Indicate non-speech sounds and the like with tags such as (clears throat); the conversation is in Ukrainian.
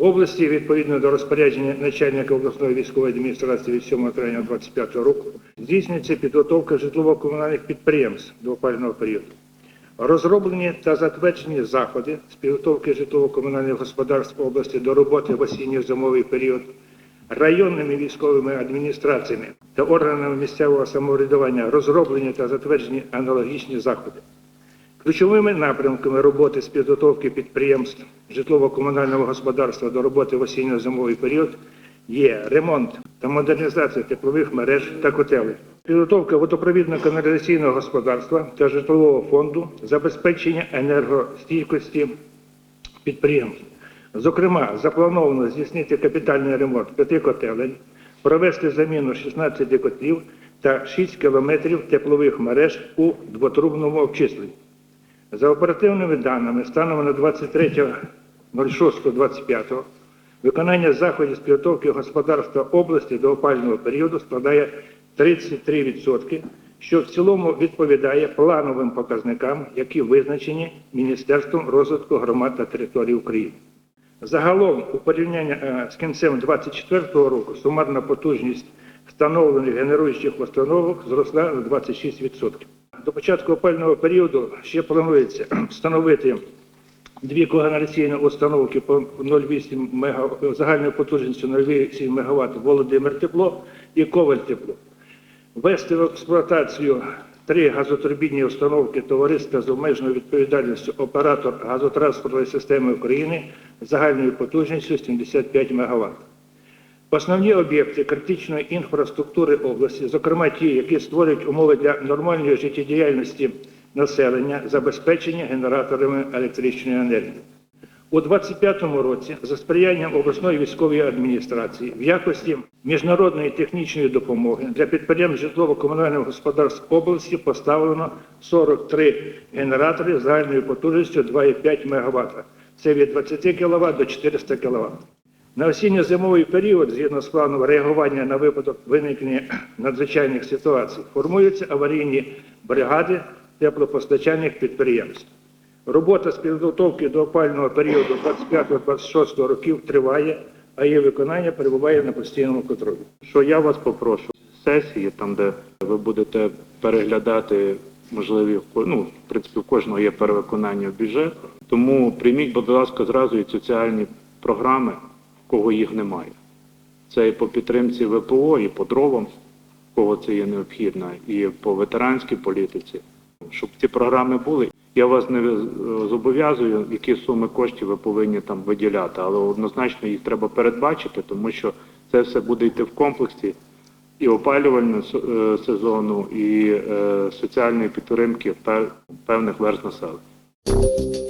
В області, відповідно до розпорядження начальника обласної військової адміністрації від 7 травня 2025 року, здійснюється підготовка житлово-комунальних підприємств до опалювального періоду. Розроблені та затверджені заходи з підготовки житлово-комунальних господарств області до роботи в осінньо-зимовий період районними військовими адміністраціями та органами місцевого самоврядування розроблені та затверджені аналогічні заходи. Ключовими напрямками роботи з підготовки підприємств житлово-комунального господарства до роботи в осінньо-зимовий період є ремонт та модернізація теплових мереж та котелень, підготовка водопровідно-каналізаційного господарства та житлового фонду, забезпечення енергостійкості підприємств. Зокрема, заплановано здійснити капітальний ремонт п'яти котелень, провести заміну 16 котлів та 6 кілометрів теплових мереж у двотрубному обчисленні. За оперативними даними, станом на 23.06.25 виконання заходів з підготовки господарства області до опального періоду складає 33%, що в цілому відповідає плановим показникам, які визначені Міністерством розвитку громад та територій України. Загалом, у порівнянні е, з кінцем 2024 року, сумарна потужність встановлених генеруючих установок зросла на 26%. До початку опального періоду ще планується (clears throat) встановити дві когенераційні установки по 0,8 МВт, загальною потужністю 0,8 МВт Володимир Тепло і Коваль Тепло. Ввести в експлуатацію три газотурбінні установки товариства з обмеженою відповідальністю оператор газотранспортної системи України загальною потужністю 75 МВт. Основні об'єкти критичної інфраструктури області, зокрема ті, які створюють умови для нормальної життєдіяльності населення, забезпечення генераторами електричної енергії. У 2025 році за сприянням обласної військової адміністрації в якості міжнародної технічної допомоги для підприємств житлово-комунального господарств області поставлено 43 генератори загальною потужністю 2,5 МВт. Це від 20 кВт до 400 кВт. На осінньо-зимовий період, згідно з планом реагування на випадок виникнення (clears throat) надзвичайних ситуацій, формуються аварійні бригади теплопостачальних підприємств. Робота з підготовки до опального періоду 25-26 років триває, а її виконання перебуває на постійному контролі. Що я вас попрошу сесії, там де ви будете переглядати можливі ну, в принципі, у кожного є перевиконання в бюджету. Тому прийміть, будь ласка, зразу і соціальні програми, в кого їх немає. Це і по підтримці ВПО, і по дровам, кого це є необхідно, і по ветеранській політиці. Щоб ці програми були. Я вас не зобов'язую, які суми коштів ви повинні там виділяти, але однозначно їх треба передбачити, тому що це все буде йти в комплексі і опалювального е, сезону, і е, соціальної підтримки певних верст населення.